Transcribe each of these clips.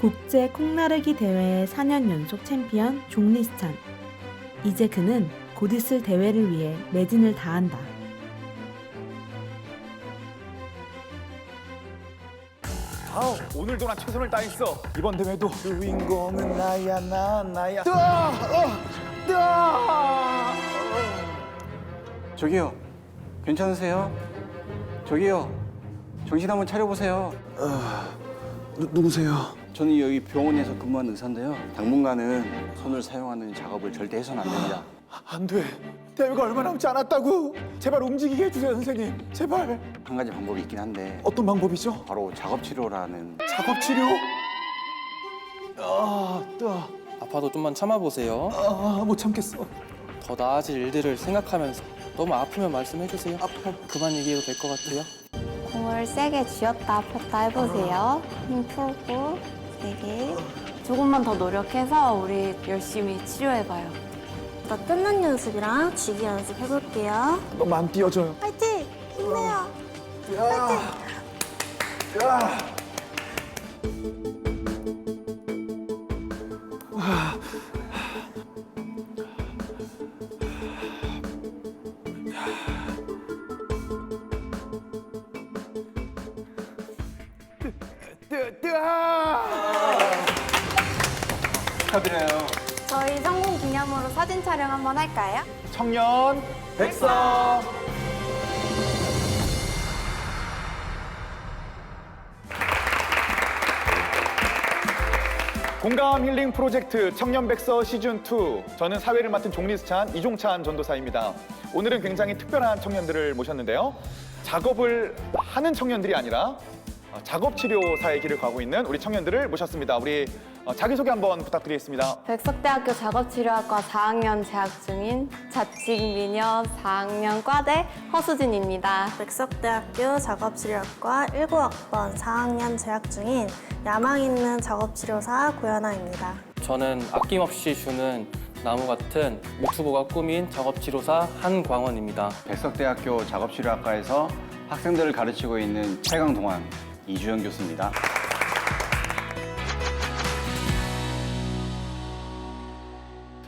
국제 콩나르기 대회의 4년 연속 챔피언 종리스찬. 이제 그는 곧 있을 대회를 위해 매진을 다한다. 아우 오늘도 나 최선을 다했어 이번 대회도 주인공은 나야 나 나야 뜨아! 어! 뜨아! 저기요, 괜찮으세요? 저기요, 정신 한번 차려보세요. 누, 누구세요? 저는 여기 병원에서 근무하는 의사인데요. 당분간은 손을 사용하는 작업을 절대 해서는 안 됩니다. 안 돼 대회가 얼마 남지 않았다고 제발 움직이게 해주세요 선생님 제발 한 가지 방법이 있긴 한데 어떤 방법이죠? 바로 작업 치료라는 작업 치료? 아 뜨아 아파도 좀만 참아보세요. 아 못 참겠어 더 나아질 일들을 생각하면서 너무 아프면 말씀해주세요. 아파. 그만 얘기해도 될 것 같아요. 공을 세게 쥐었다 폈다 해보세요. 힘 풀고 세게. 조금만 더 노력해서 우리 열심히 치료해봐요. 나 뜯는 연습이랑 쥐기 연습 해볼게요. 너무 안 띄워줘요 파이팅! 힘내요. 뜨, 뜨아 축하드려요. 저희 성공 기념으로 사진 촬영 한번 할까요? 청년 백서 공감 힐링 프로젝트 청년 백서 시즌 2 저는 사회를 맡은 종리스찬 이종찬 전도사입니다. 오늘은 굉장히 특별한 청년들을 모셨는데요. 작업을 하는 청년들이 아니라 어, 작업 치료사의 길을 가고 있는 우리 청년들을 모셨습니다. 우리 어, 자기소개 한번 부탁드리겠습니다. 백석대학교 작업치료학과 4학년 재학 중인 자칭미녀 4학년 과대 허수진입니다. 백석대학교 작업치료학과 19학번 4학년 재학 중인 야망 있는 작업치료사 고현아입니다. 저는 아낌없이 주는 나무 같은 목수고가 꾸민 작업치료사 한광원입니다. 백석대학교 작업치료학과에서 학생들을 가르치고 있는 최강동환 이주영 교수입니다.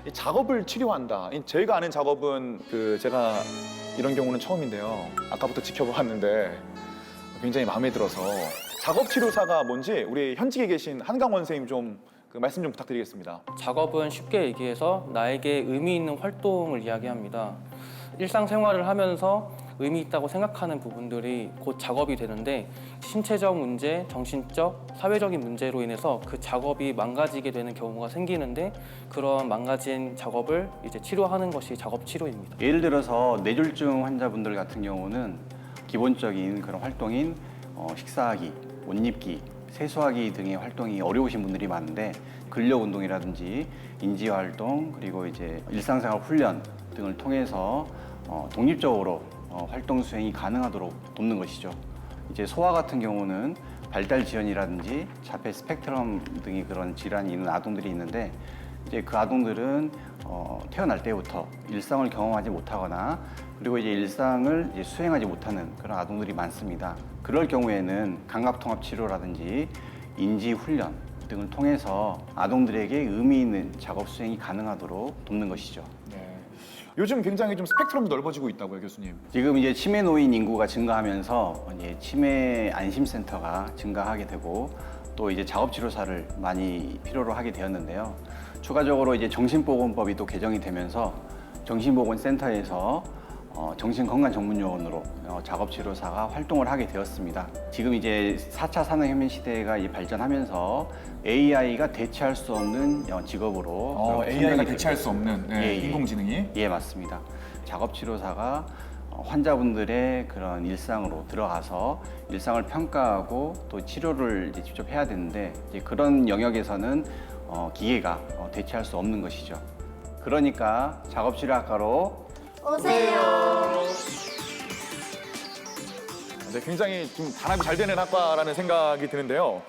이 작업을 치료한다. 이 저희가 아는 작업은 그 제가 이런 경우는 처음인데요. 아까부터 지켜보았는데 굉장히 마음에 들어서 작업 치료사가 뭔지 우리 현직에 계신 한강원 선생님 좀 그 말씀 좀 부탁드리겠습니다. 작업은 쉽게 얘기해서 나에게 의미 있는 활동을 이야기합니다. 일상생활을 하면서 의미 있다고 생각하는 부분들이 곧 작업이 되는데 신체적 문제, 정신적, 사회적인 문제로 인해서 그 작업이 망가지게 되는 경우가 생기는데 그런 망가진 작업을 이제 치료하는 것이 작업 치료입니다. 예를 들어서 뇌졸중 환자분들 같은 경우는 기본적인 그런 활동인 어, 식사하기, 옷 입기, 세수하기 등의 활동이 어려우신 분들이 많은데 근력 운동이라든지 인지 활동 그리고 이제 일상생활 훈련 등을 통해서 어, 독립적으로 어, 활동 수행이 가능하도록 돕는 것이죠. 이제 소아 같은 경우는 발달 지연이라든지 자폐 스펙트럼 등의 그런 질환이 있는 아동들이 있는데 이제 그 아동들은 어, 태어날 때부터 일상을 경험하지 못하거나 그리고 이제 일상을 이제 수행하지 못하는 그런 아동들이 많습니다. 그럴 경우에는 감각통합 치료라든지 인지 훈련 등을 통해서 아동들에게 의미 있는 작업 수행이 가능하도록 돕는 것이죠. 네. 요즘 굉장히 좀 스펙트럼이 넓어지고 있다고요, 교수님. 지금 이제 치매 노인 인구가 증가하면서 이제 치매 안심센터가 증가하게 되고 또 이제 작업 치료사를 많이 필요로 하게 되었는데요. 추가적으로 이제 정신보건법이 또 개정이 되면서 정신보건센터에서 어, 정신건강 전문요원으로 어, 작업치료사가 활동을 하게 되었습니다. 지금 이제 4차 산업혁명 시대가 이제 발전하면서 AI가 대체할 수 없는 어, 직업으로 어, 그런 AI가 선정이 대체할 수 없는 네, 예, 예. 인공지능이. 예, 맞습니다. 작업치료사가 어, 환자분들의 그런 일상으로 들어가서 일상을 평가하고 또 치료를 이제 직접 해야 되는데 이제 그런 영역에서는 어, 기계가 어, 대체할 수 없는 것이죠. 그러니까 작업치료학과로 네, 굉장히 좀 단합이 잘 되는 학과라는 생각이 드는데요.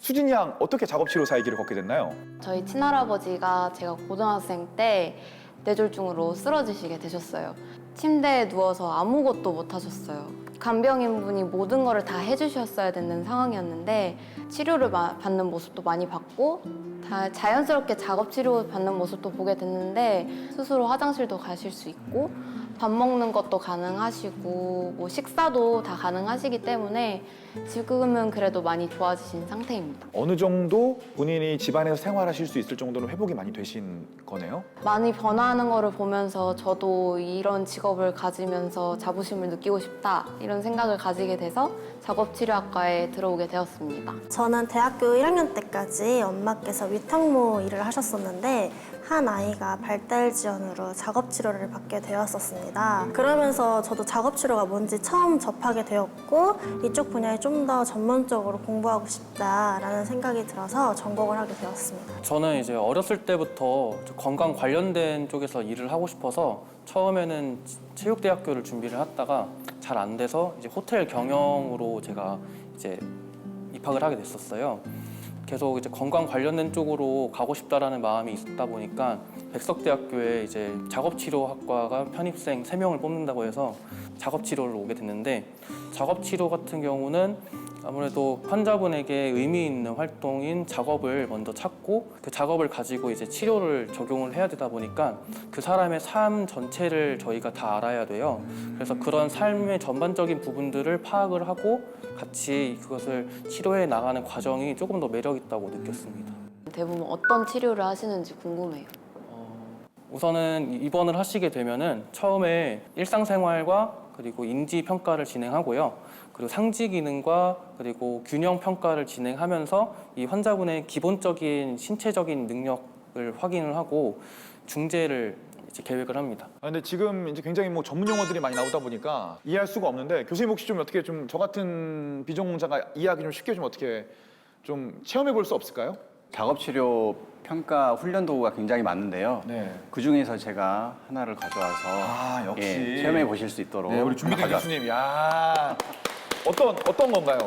수진이 양 어떻게 작업치료사의 길을 걷게 됐나요? 저희 친할아버지가 제가 고등학생 때 뇌졸중으로 쓰러지시게 되셨어요. 침대에 누워서 아무것도 못 하셨어요. 간병인 분이 모든 거를 다 해주셨어야 되는 상황이었는데 치료를 마- 받는 모습도 많이 봤고 다 자연스럽게 작업 치료 받는 모습도 보게 됐는데 스스로 화장실도 가실 수 있고 밥 먹는 것도 가능하시고 뭐 식사도 다 가능하시기 때문에 지금은 그래도 많이 좋아지신 상태입니다. 어느 정도 본인이 집안에서 생활하실 수 있을 정도로 회복이 많이 되신 거네요? 많이 변화하는 거를 보면서 저도 이런 직업을 가지면서 자부심을 느끼고 싶다 이런 생각을 가지게 돼서 작업치료학과에 들어오게 되었습니다. 저는 대학교 1학년 때까지 엄마께서 위탁모 일을 하셨었는데 한 아이가 발달 지원으로 작업 치료를 받게 되었었 습니다. 그러면서 저도 작업 치료가 뭔지 처음 접하게 되었고 이쪽 분야에 좀 더 전문적으로 공부하고 싶다라는 생각이 들어서 전공을 하게 되었습니다. 저는 이제 어렸을 때부터 건강 관련된 쪽에서 일을 하고 싶어서 처음에는 체육대학교를 준비를 했다가 잘 안 돼서 이제 호텔 경영으로 제가 이제 입학을 하게 됐었어요. 계속 이제 건강 관련된 쪽으로 가고 싶다라는 마음이 있다 보니까 백석대학교에 이제 작업치료학과가 편입생 세명을 뽑는다고 해서 작업치료를 오게 됐는데 작업치료 같은 경우는 아무래도 환자분에게 의미 있는 활동인 작업을 먼저 찾고 그 작업을 가지고 이제 치료를 적용을 해야 되다 보니까 그 사람의 삶 전체를 저희가 다 알아야 돼요. 그래서 그런 삶의 전반적인 부분들을 파악을 하고 같이 그것을 치료해 나가는 과정이 조금 더 매력 있다고 느꼈습니다. 대부분 어떤 치료를 하시는지 궁금해요. 우선은 입원을 하시게 되면은 처음에 일상생활과 그리고 인지 평가를 진행하고요. 그리고 상지 기능과 그리고 균형 평가를 진행하면서 이 환자분의 기본적인 신체적인 능력을 확인을 하고 중재를 이제 계획을 합니다. 아, 근데 지금 이제 굉장히 뭐 전문 용어들이 많이 나오다 보니까 이해할 수가 없는데 교수님 혹시 좀 어떻게 좀 저 같은 비전공자가 이해하기 좀 쉽게 좀 어떻게 좀 체험해 볼 수 없을까요? 작업치료 평가 훈련 도구가 굉장히 많은데요. 네. 그 중에서 제가 하나를 가져와서 아, 역시. 예, 체험해 보실 수 있도록 네, 우리 준비된 가져왔- 교수님. 야 어떤 어떤 건가요?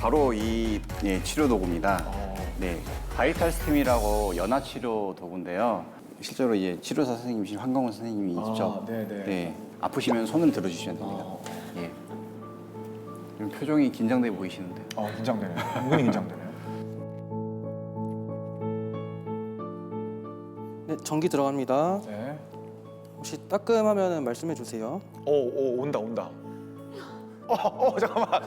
바로 이 예, 치료 도구입니다. 어. 네, 바이탈 스팀이라고 연화 치료 도구인데요. 실제로 예, 치료사 선생님이신 황강원 선생님이 아, 직접 네네. 네, 아프시면 손을 들어주시면 됩니다. 어. 예. 지금 표정이 긴장돼 보이시는데. 어, 긴장되네. 은근히 긴장되네. 네, 전기 들어갑니다. 네. 혹시 따끔하면 말씀해 주세요. 오, 오, 온다, 온다. 어, 어, 잠깐만.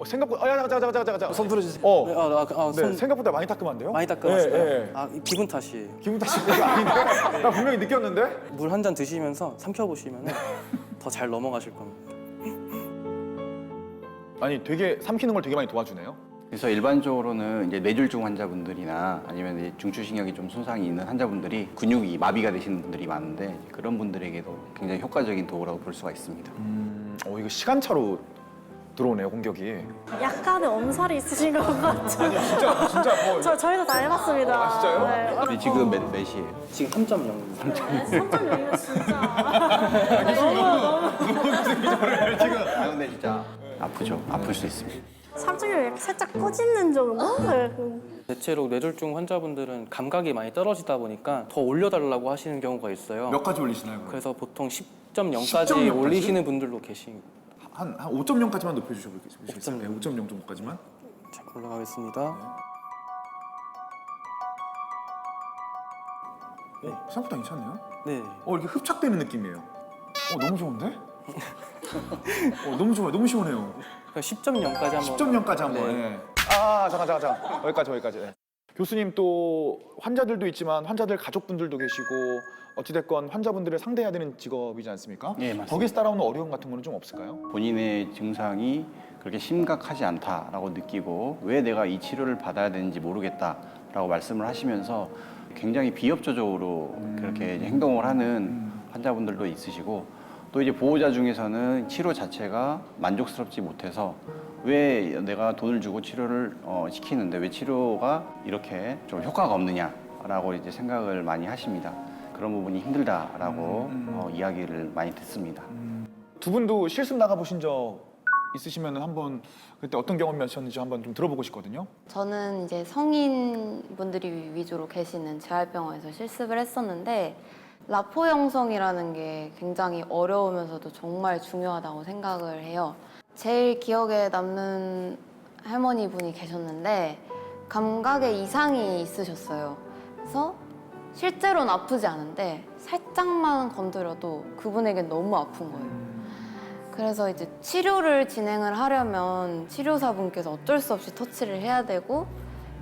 어, 생각보다, 아, 잠깐, 잠깐, 잠깐, 잠깐, 잠깐. 손 풀어주세요. 어. 네, 아, 아, 아, 네, 손 생각보다 많이 따끔한데요? 많이 따끔하시나요? 네, 네. 아, 이 기분 탓이에요. 기분 탓인 거 아닌데? 나 분명히 느꼈는데? 물 한 잔 드시면서 삼켜보시면 더 잘 넘어가실 겁니다. 아니, 되게 삼키는 걸 되게 많이 도와주네요. 그래서 일반적으로는 이제 뇌졸중 환자분들이나 아니면 이제 중추신경이 좀 손상이 있는 환자분들이 근육이 마비가 되시는 분들이 많은데 그런 분들에게도 굉장히 효과적인 도구라고 볼 수가 있습니다. 음, 어, 이거 시간차로 들어오네요, 공격이. 약간의 엄살이 있으신 것 같아요. 진짜, 진짜 뭐. 저 저희도 다 해봤습니다. 아, 진짜요? 네. 근데 지금 몇, 몇 시예요? 지금 3.0입니다. 3.0이면 진짜. 지금. 아 근데 진짜 아프죠. 아플 수 있습니다. 3.0 살짝 꼬집는 정도? 네. 대체로 뇌졸중 환자분들은 감각이 많이 떨어지다 보니까 더 올려달라고 하시는 경우가 있어요. 몇 가지 올리시나요? 그럼? 그래서 보통 10.0 10.0까지 까지? 올리시는 분들도 계십니다. 한, 한 5.0까지만 높여주셔보겠어요? 5.0. 네, 5.0 정도까지만. 자, 올라가겠습니다. 어, 생각보다 괜찮네요. 네. 어, 이렇게 흡착되는 느낌이에요. 어, 너무 좋은데? 어, 너무 좋아요. 너무 시원해요. 그러니까 10.0까지 한번 10.0까지 한번. 네. 네. 아, 잠깐, 잠깐, 잠깐. 여기까지, 여기까지. 네. 교수님 또 환자들도 있지만 환자들 가족분들도 계시고 어찌됐건 환자분들을 상대해야 되는 직업이지 않습니까? 예, 맞습니다. 거기서 따라오는 어려움 같은 거는 좀 없을까요? 본인의 증상이 그렇게 심각하지 않다라고 느끼고 왜 내가 이 치료를 받아야 되는지 모르겠다라고 말씀을 하시면서 굉장히 비협조적으로 그렇게 이제 행동을 하는 환자분들도 있으시고 또 이제 보호자 중에서는 치료 자체가 만족스럽지 못해서 왜 내가 돈을 주고 치료를 어, 시키는데 왜 치료가 이렇게 좀 효과가 없느냐라고 이제 생각을 많이 하십니다. 그런 부분이 힘들다라고 어, 이야기를 많이 듣습니다. 두 분도 실습 나가 보신 적 있으시면 한번 그때 어떤 경험이었는지 한번 좀 들어보고 싶거든요. 저는 이제 성인 분들이 위주로 계시는 재활병원에서 실습을 했었는데 라포 형성이라는 게 굉장히 어려우면서도 정말 중요하다고 생각을 해요. 제일 기억에 남는 할머니 분이 계셨는데 감각에 이상이 있으셨어요. 그래서 실제로는 아프지 않은데 살짝만 건드려도 그분에겐 너무 아픈 거예요. 그래서 이제 치료를 진행을 하려면 치료사분께서 어쩔 수 없이 터치를 해야 되고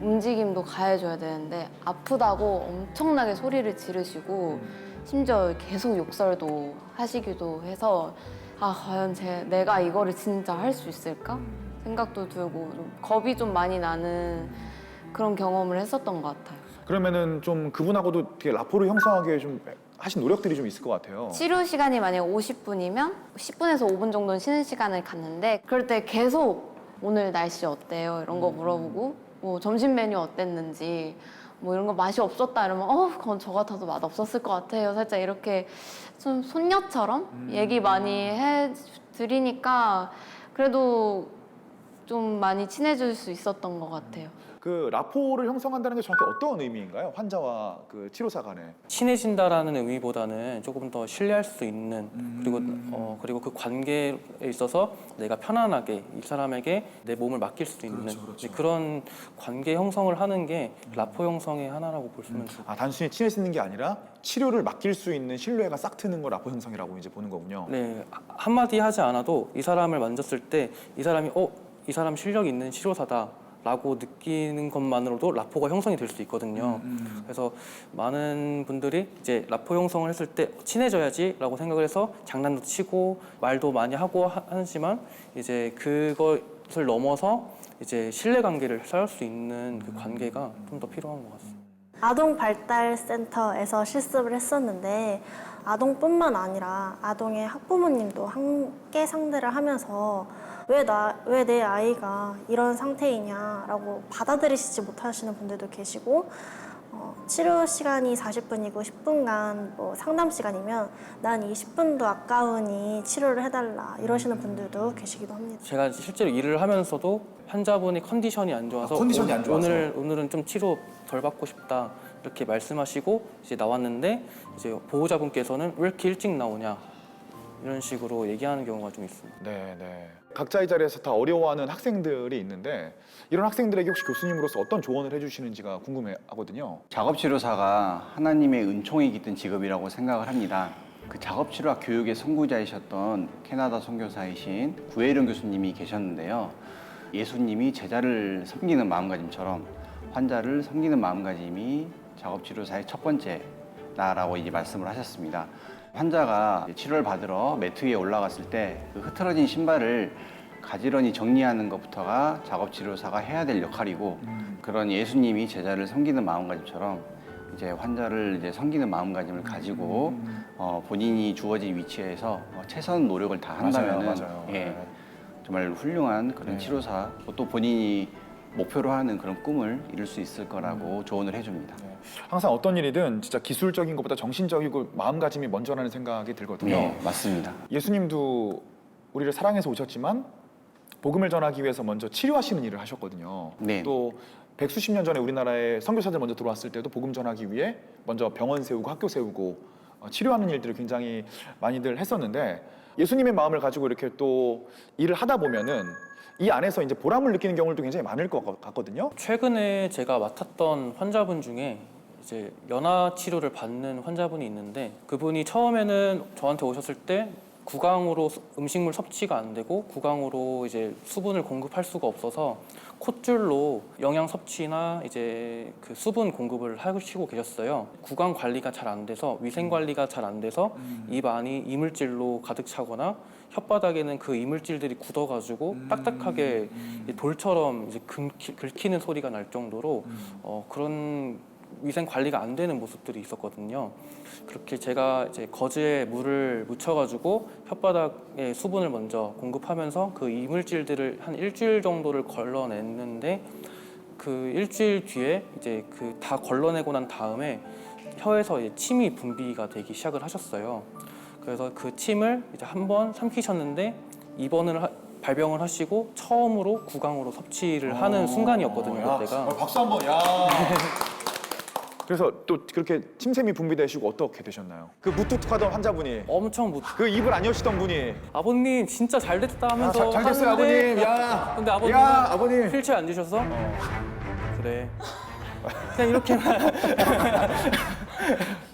움직임도 가해줘야 되는데 아프다고 엄청나게 소리를 지르시고 심지어 계속 욕설도 하시기도 해서 아 과연 제, 내가 이거를 진짜 할 수 있을까 생각도 들고 좀 겁이 좀 많이 나는 그런 경험을 했었던 것 같아요. 그러면은 좀 그분하고도 되게 라포를 형성하기 위해 좀 하신 노력들이 좀 있을 것 같아요. 치료 시간이 만약에 50분이면 10분에서 5분 정도는 쉬는 시간을 갖는데 그럴 때 계속 오늘 날씨 어때요? 이런 거 물어보고 뭐 점심 메뉴 어땠는지 뭐 이런 거 맛이 없었다 이러면 어 그건 저 같아도 맛 없었을 것 같아요. 살짝 이렇게 좀 손녀처럼 얘기 많이 해 드리니까 그래도 좀 많이 친해질 수 있었던 것 같아요. 그 라포를 형성한다는 게 정확히 어떤 의미인가요? 환자와 그 치료사 간에. 친해진다라는 의미보다는 조금 더 신뢰할 수 있는 그리고 어 그리고 그 관계에 있어서 내가 편안하게 이 사람에게 내 몸을 맡길 수 있는 이제 그런 관계 형성을 하는 게 라포 형성의 하나라고 보시면 좋을 것아 단순히 친해지는 게 아니라 치료를 맡길 수 있는 신뢰가 싹 트는 걸 라포 형성이라고 이제 보는 거군요. 네, 한마디 하지 않아도 이 사람을 만졌을 때 이 사람이 어, 이 사람 실력 있는 치료사다. 라고 느끼는 것만으로도 라포가 형성이 될 수 있거든요. 그래서 많은 분들이 이제 라포 형성을 했을 때 친해져야지 라고 생각을 해서 장난도 치고 말도 많이 하고 하- 하지만 이제 그것을 넘어서 이제 신뢰 관계를 쌓을 수 있는 그 관계가 좀 더 필요한 것 같습니다. 아동 발달 센터에서 실습을 했었는데 아동뿐만 아니라 아동의 학부모님도 함께 상대를 하면서 왜 나 왜 내 아이가 이런 상태이냐라고 받아들이시지 못하시는 분들도 계시고 어, 치료 시간이 40분이고 10분간 뭐 상담 시간이면 난 이 10분도 아까우니 치료를 해달라 이러시는 분들도 계시기도 합니다. 제가 실제로 일을 하면서도 환자분이 컨디션이 안 좋아서 아, 컨디션이 안 좋아서. 오늘 오늘은 좀 치료 덜 받고 싶다 이렇게 말씀하시고 이제 나왔는데 이제 보호자분께서는 왜 이렇게 일찍 나오냐 이런 식으로 얘기하는 경우가 좀 있습니다. 네, 네. 각자의 자리에서 다 어려워하는 학생들이 있는데 이런 학생들에게 혹시 교수님으로서 어떤 조언을 해주시는지가 궁금해하거든요. 작업치료사가 하나님의 은총이 깃든 직업이라고 생각을 합니다. 그 작업치료학 교육의 선구자이셨던 캐나다 선교사이신 구혜령 교수님이 계셨는데요. 예수님이 제자를 섬기는 마음가짐처럼 환자를 섬기는 마음가짐이 작업치료사의 첫 번째다라고 이제 말씀을 하셨습니다. 환자가 치료를 받으러 매트 위에 올라갔을 때 그 흐트러진 신발을 가지런히 정리하는 것부터가 작업 치료사가 해야 될 역할이고 그런 예수님이 제자를 섬기는 마음가짐처럼 이제 환자를 이제 섬기는 마음가짐을 가지고 어, 본인이 주어진 위치에서 어, 최선 노력을 다 한다면은 맞아요, 맞아요. 예, 네. 정말 훌륭한 그런 네. 치료사 또 본인이 목표로 하는 그런 꿈을 이룰 수 있을 거라고 조언을 해줍니다. 네. 항상 어떤 일이든 진짜 기술적인 것보다 정신적이고 마음가짐이 먼저라는 생각이 들거든요. 네, 맞습니다. 예수님도 우리를 사랑해서 오셨지만 복음을 전하기 위해서 먼저 치료하시는 일을 하셨거든요. 네. 또 백수십 년 전에 우리나라에 선교사들 먼저 들어왔을 때도 복음 전하기 위해 먼저 병원 세우고 학교 세우고 어, 치료하는 일들을 굉장히 많이들 했었는데 예수님의 마음을 가지고 이렇게 또 일을 하다 보면은 이 안에서 이제 보람을 느끼는 경우도 굉장히 많을 것 같거든요. 최근에 제가 맡았던 환자분 중에 이제 연화 치료를 받는 환자분이 있는데 그분이 처음에는 저한테 오셨을 때 구강으로 수- 음식물 섭취가 안 되고 구강으로 이제 수분을 공급할 수가 없어서 콧줄로 영양 섭취나 이제 그 수분 공급을 하시고 계셨어요. 구강 관리가 잘 안 돼서 위생 관리가 잘 안 돼서 입 안이 이물질로 가득 차거나 혓바닥에는 그 이물질들이 굳어가지고 딱딱하게 이 돌처럼 이제 긁히, 긁히 는 소리가 날 정도로 어, 그런 위생 관리가 안 되는 모습들이 있었거든요. 그렇게 제가 이제 거즈에 물을 묻혀가지고 혓바닥에 수분을 먼저 공급하면서 그 이물질들을 한 일주일 정도를 걸러냈는데 그 일주일 뒤에 이제 그 다 걸러내고 난 다음에 혀에서 이제 침이 분비가 되기 시작을 하셨어요. 그래서 그 침을 이제 한 번 삼키셨는데 입원을 하- 발병을 하시고 처음으로 구강으로 섭취를 하는 순간이었거든요. 야, 그때가. 어, 박수 한 번. 야. 그래서 또 그렇게 침샘이 분비되시고 어떻게 되셨나요? 그 무뚝뚝하던 환자분이 엄청 못. 그 입을 안 여시던 분이 아버님 진짜 잘 됐다 아, 하면서 잘, 잘 됐어요 하는데 아버님. 야, 근데 아버님은 야 아버님. 휠체어 앉으셔서 그래 그냥 이렇게만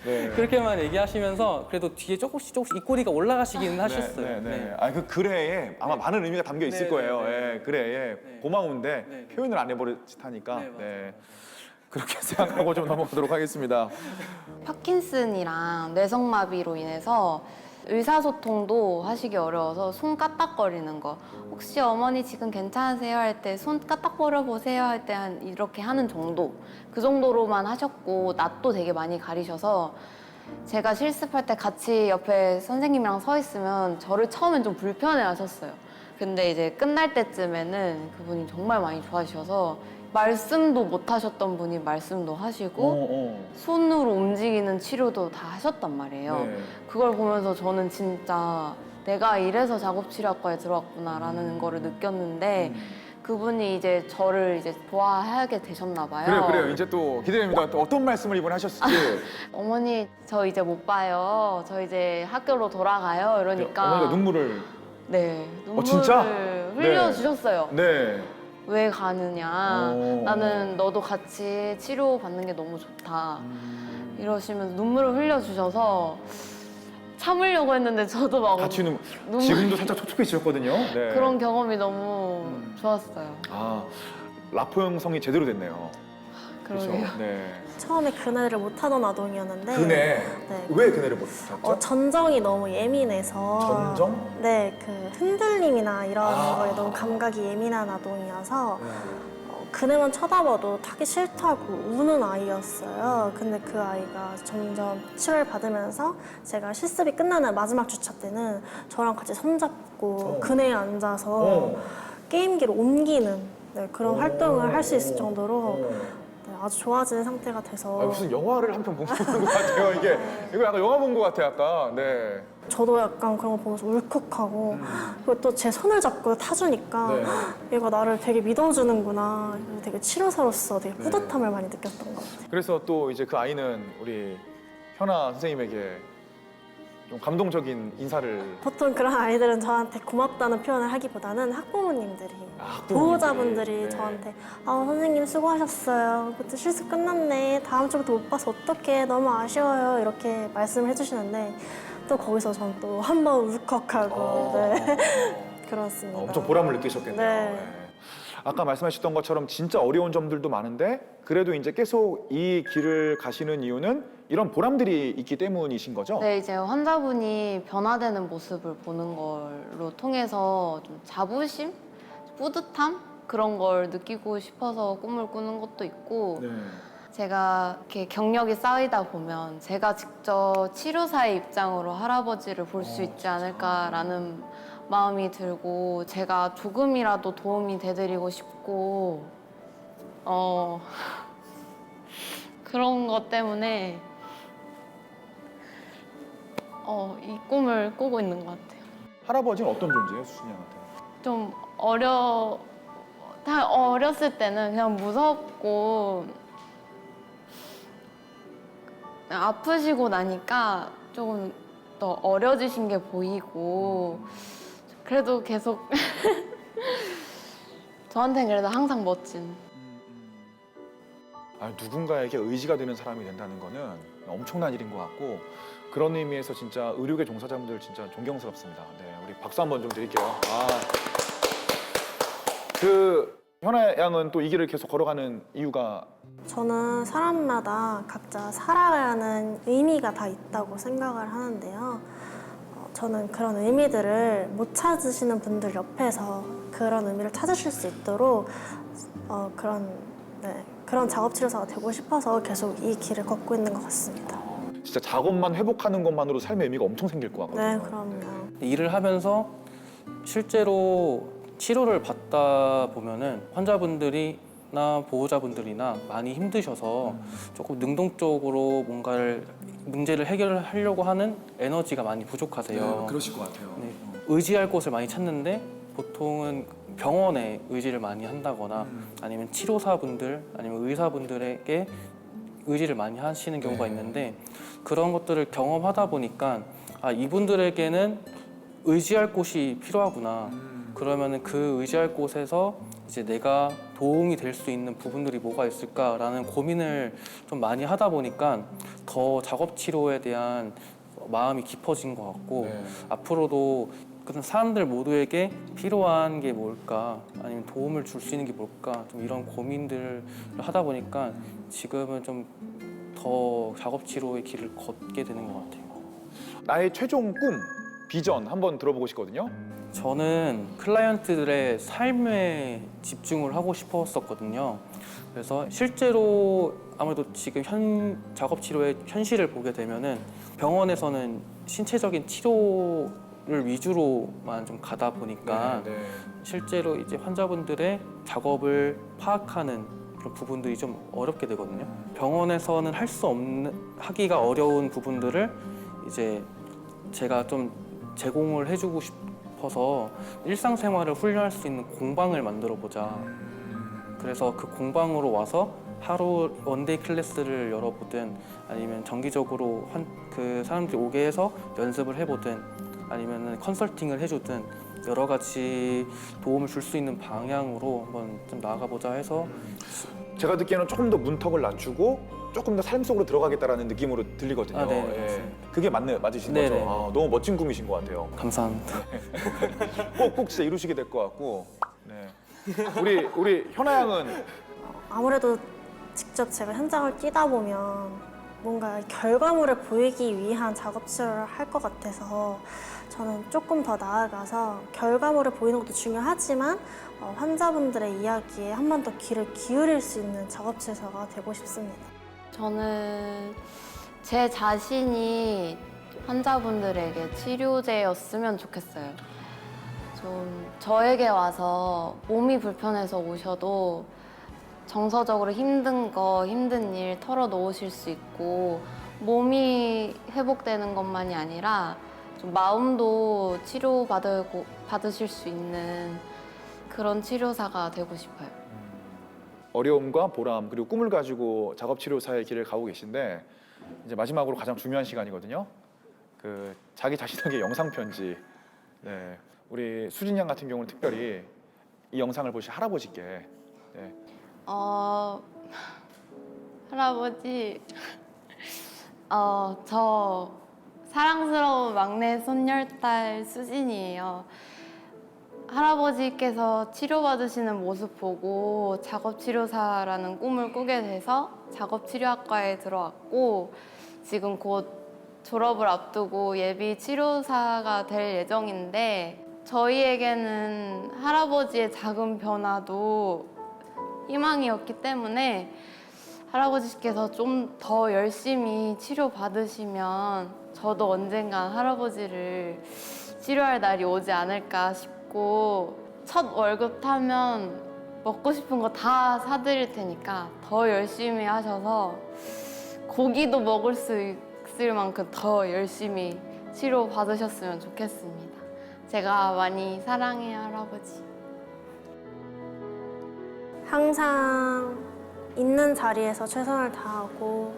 네. 그렇게만 얘기하시면서 그래도 뒤에 조금씩 조금씩 입꼬리가 올라가시기는 하셨어요. 네, 네, 네. 네. 아, 그 글에 아마 많은 의미가 담겨 있을 네, 거예요. 네, 네. 예, 글에 네. 고마운데 네, 네. 표현을 안 해버릇하니까. 네, 맞아요. 네. 그렇게 생각하고 좀 넘어가도록 하겠습니다. 파킨슨이랑 뇌성마비로 인해서 의사소통도 하시기 어려워서 손 까딱거리는 거. 혹시 어머니 지금 괜찮으세요? 할 때 손 까딱거려 보세요? 할 때 한 이렇게 하는 정도. 그 정도로만 하셨고 낯도 되게 많이 가리셔서 제가 실습할 때 같이 옆에 선생님이랑 서 있으면 저를 처음엔 좀 불편해 하셨어요. 근데 이제 끝날 때쯤에는 그분이 정말 많이 좋아하셔서 말씀도 못 하셨던 분이 말씀도 하시고 어, 손으로 움직이는 치료도 다 하셨단 말이에요. 네. 그걸 보면서 저는 진짜 내가 이래서 작업치료학과에 들어왔구나라는 거를 느꼈는데 그분이 이제 저를 이제 좋아하게 되셨나 봐요. 그래요, 그래요. 이제 또 기대됩니다. 또 어떤 말씀을 이번 하셨을지. 어머니 저 이제 못 봐요. 저 이제 학교로 돌아가요. 이러니까 어머니가 눈물을. 네 눈물을 진짜? 흘려주셨어요. 네. 왜 가느냐? 오. 나는 너도 같이 치료 받는 게 너무 좋다. 이러시면서 눈물을 흘려주셔서 참으려고 했는데 저도 막 눈. 눈물- 지금도 살짝 촉촉해지셨거든요. 네. 그런 경험이 너무 좋았어요. 아 라포 형성이 제대로 됐네요. 그렇죠. 그러게요. 네. 처음에 그네를 못하던 아동이었는데 그네. 네. 왜 그네를 못 하셨죠? 어, 전정이 너무 예민해서 전정? 네, 그 흔들림이나 이런 아. 거에 너무 감각이 예민한 아동이어서 네. 어, 그네만 쳐다봐도 타기 싫다고 우는 아이였어요. 근데 그 아이가 점점 치료를 받으면서 제가 실습이 끝나는 마지막 주차 때는 저랑 같이 손잡고 어. 그네에 앉아서 어. 게임기를 옮기는 네, 그런 어. 활동을 할 수 있을 정도로 어. 네, 아주 좋아지는 상태가 돼서 아, 무슨 영화를 한 편 본 것 같아요. 이게 이거 약간 영화 본 것 같아 약간. 네. 저도 약간 그런 거 보면서 울컥하고 그리고 또 제 손을 잡고 타주니까 네. 얘가 나를 되게 믿어주는구나 되게 치료사로서 되게 네. 뿌듯함을 많이 느꼈던 것 같아요. 그래서 또 이제 그 아이는 우리 현아 선생님에게 좀 감동적인 인사를 보통 그런 아이들은 저한테 고맙다는 표현을 하기보다는 학부모님들이 아, 학부모님들이. 보호자분들이 네. 저한테 아 선생님 수고하셨어요 그때 실습 끝났네 다음 주부터 못 봐서 어떡해 너무 아쉬워요 이렇게 말씀을 해주시는데 또 거기서 전 또 한 번 울컥하고 어. 네 그렇습니다. 어, 엄청 보람을 느끼셨겠네요. 네. 네. 아까 말씀하셨던 것처럼 진짜 어려운 점들도 많은데 그래도 이제 계속 이 길을 가시는 이유는 이런 보람들이 있기 때문이신 거죠? 네, 이제 환자분이 변화되는 모습을 보는 걸로 통해서 좀 자부심, 뿌듯함 그런 걸 느끼고 싶어서 꿈을 꾸는 것도 있고 네. 제가 이렇게 경력이 쌓이다 보면 제가 직접 치료사의 입장으로 할아버지를 볼수 있지 않을까라는 마음이 들고 제가 조금이라도 도움이 되드리고 싶고 어 그런 것 때문에 어 이 꿈을 꾸고 있는 것 같아요. 할아버지는 어떤 존재예요, 수진이 형한테? 좀 어려 다 어렸을 때는 그냥 무섭고 아프시고 나니까 조금 더 어려지신 게 보이고 그래도 계속 저한테는 그래도 항상 멋진 아, 누군가에게 의지가 되는 사람이 된다는 거는 엄청난 일인 것 같고 그런 의미에서 진짜 의료계 종사자분들 진짜 존경스럽습니다. 네, 우리 박수 한번 좀 드릴게요. 아. 그 현아 양은 또 이 길을 계속 걸어가는 이유가 저는 사람마다 각자 살아가야 하는 의미가 다 있다고 생각을 하는데요. 어, 저는 그런 의미들을 못 찾으시는 분들 옆에서 그런 의미를 찾으실 수 있도록 어, 그런 네, 그런 작업 치료사가 되고 싶어서 계속 이 길을 걷고 있는 것 같습니다. 진짜 작업만 회복하는 것만으로 삶의 의미가 엄청 생길 것 같거든요. 네, 그럼요. 일을 하면서 실제로 치료를 받다 보면은 환자분들이 나 보호자분들이나 많이 힘드셔서 조금 능동적으로 뭔가를 문제를 해결하려고 하는 에너지가 많이 부족하세요. 그러실 것 같아요. 네, 의지할 곳을 많이 찾는데 보통은 병원에 의지를 많이 한다거나 아니면 치료사분들 아니면 의사분들에게 의지를 많이 하시는 경우가 있는데 그런 것들을 경험하다 보니까 아 이분들에게는 의지할 곳이 필요하구나. 그러면은 그 의지할 곳에서 이제 내가 도움이 될 수 있는 부분들이 뭐가 있을까라는 고민을 좀 많이 하다 보니까 더 작업 치료에 대한 마음이 깊어진 것 같고 네. 앞으로도 그런 사람들 모두에게 필요한 게 뭘까 아니면 도움을 줄 수 있는 게 뭘까 좀 이런 고민들을 하다 보니까 지금은 좀 더 작업 치료의 길을 걷게 되는 것 같아요. 나의 최종 꿈, 비전 한번 들어보고 싶거든요. 저는 클라이언트들의 삶에 집중을 하고 싶었었거든요. 그래서 실제로 아무래도 지금 현 작업 치료의 현실을 보게 되면은 병원에서는 신체적인 치료 를 위주로만 좀 가다 보니까 네. 실제로 이제 환자분들의 작업을 파악하는 그런 부분들이 좀 어렵게 되거든요. 병원에서는 할 수 없는 하기가 어려운 부분들을 이제 제가 좀 제공을 해주고 싶어서 일상생활을 훈련할 수 있는 공방을 만들어 보자. 그래서 그 공방으로 와서 하루 원데이 클래스를 열어보든 아니면 정기적으로 환, 그 사람들이 오게 해서 연습을 해보든 아니면 컨설팅을 해주든 여러 가지 도움을 줄 수 있는 방향으로 한번 좀 나아가보자 해서 제가 듣기에는 조금 더 문턱을 낮추고 조금 더 삶 속으로 들어가겠다라는 느낌으로 들리거든요. 아, 네, 예. 맞습니다. 그게 맞네, 맞으신 네, 거죠? 네, 아, 너무 멋진 꿈이신 것 같아요. 감사합니다. 꼭, 꼭 진짜 이루시게 될 것 같고. 네. 우리 우리 현아 양은 아무래도 직접 제가 현장을 뛰다 보면 뭔가 결과물을 보이기 위한 작업 치료를 할것 같아서 저는 조금 더 나아가서 결과물을 보이는 것도 중요하지만 어, 환자분들의 이야기에 한 번 더 귀를 기울일 수 있는 작업 치료사가 되고 싶습니다. 저는 제 자신이 환자분들에게 치료제였으면 좋겠어요. 좀 저에게 와서 몸이 불편해서 오셔도 정서적으로 힘든 거, 힘든 일 털어놓으실 수 있고 몸이 회복되는 것만이 아니라 좀 마음도 치료받고 받으실 수 있는 그런 치료사가 되고 싶어요. 어려움과 보람 그리고 꿈을 가지고 작업 치료사의 길을 가고 계신데 이제 마지막으로 가장 중요한 시간이거든요. 그 자기 자신에게 영상 편지. 네. 우리 수진 양 같은 경우는 특별히 이 영상을 보신 할아버지께 네. 어, 할아버지, 어, 저 사랑스러운 막내 손녀딸 수진이에요. 할아버지께서 치료받으시는 모습 보고 작업치료사라는 꿈을 꾸게 돼서 작업치료학과에 들어왔고 지금 곧 졸업을 앞두고 예비 치료사가 될 예정인데 저희에게는 할아버지의 작은 변화도 희망이었기 때문에 할아버지께서 좀 더 열심히 치료 받으시면 저도 언젠간 할아버지를 치료할 날이 오지 않을까 싶고 첫 월급 타면 먹고 싶은 거 다 사드릴 테니까 더 열심히 하셔서 고기도 먹을 수 있을 만큼 더 열심히 치료 받으셨으면 좋겠습니다. 제가 많이 사랑해요, 할아버지. 항상 있는 자리에서 최선을 다하고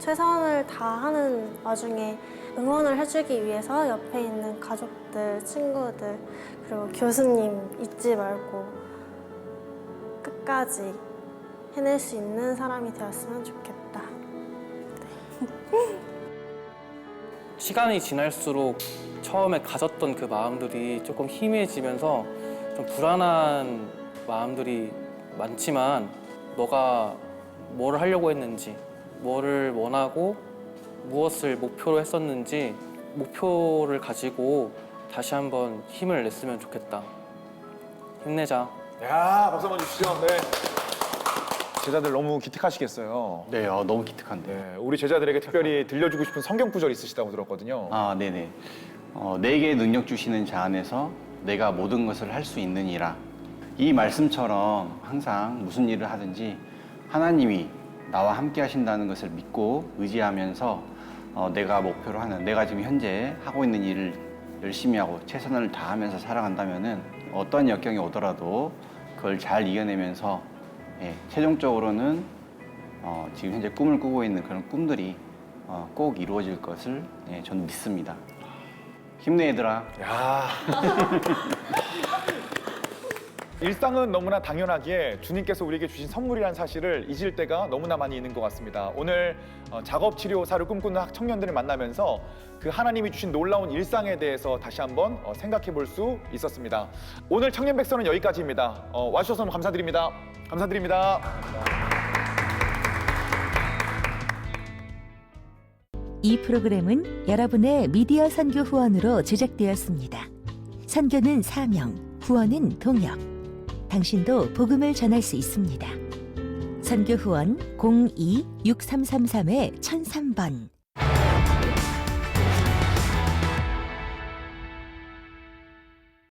최선을 다하는 와중에 응원을 해주기 위해서 옆에 있는 가족들, 친구들, 그리고 교수님 잊지 말고 끝까지 해낼 수 있는 사람이 되었으면 좋겠다. 시간이 지날수록 처음에 가졌던 그 마음들이 조금 희미해지면서 좀 불안한 마음들이 많지만 너가 뭘 하려고 했는지 뭐를 원하고 무엇을 목표로 했었는지 목표를 가지고 다시 한번 힘을 냈으면 좋겠다. 힘내자. 야 박수 한번 주시죠. 네. 제자들 너무 기특하시겠어요. 네, 어, 너무 기특한데. 네, 우리 제자들에게 특별히 들려주고 싶은 성경 구절 있으시다고 들었거든요. 아, 네네. 어, 내게 능력 주시는 자 안에서 내가 모든 것을 할 수 있느니라. 이 말씀처럼 항상 무슨 일을 하든지 하나님이 나와 함께 하신다는 것을 믿고 의지하면서 어, 내가 목표로 하는 내가 지금 현재 하고 있는 일을 열심히 하고 최선을 다하면서 살아간다면은 어떤 역경이 오더라도 그걸 잘 이겨내면서 예, 최종적으로는 어, 지금 현재 꿈을 꾸고 있는 그런 꿈들이 어, 꼭 이루어질 것을 예, 저는 믿습니다. 힘내 얘들아. 야. 일상은 너무나 당연하기에 주님께서 우리에게 주신 선물이라는 사실을 잊을 때가 너무나 많이 있는 것 같습니다. 오늘 어, 작업 치료사를 꿈꾸는 학- 청년들을 만나면서 그 하나님이 주신 놀라운 일상에 대해서 다시 한번 어, 생각해 볼 수 있었습니다. 오늘 청년 백서는 여기까지입니다. 어, 와주셔서 감사드립니다. 감사드립니다. 이 프로그램은 여러분의 미디어 선교 후원으로 제작되었습니다. 선교는 사명, 후원은 동역. 당신도 복음을 전할 수 있습니다. 선교 후원 02-6333-1003번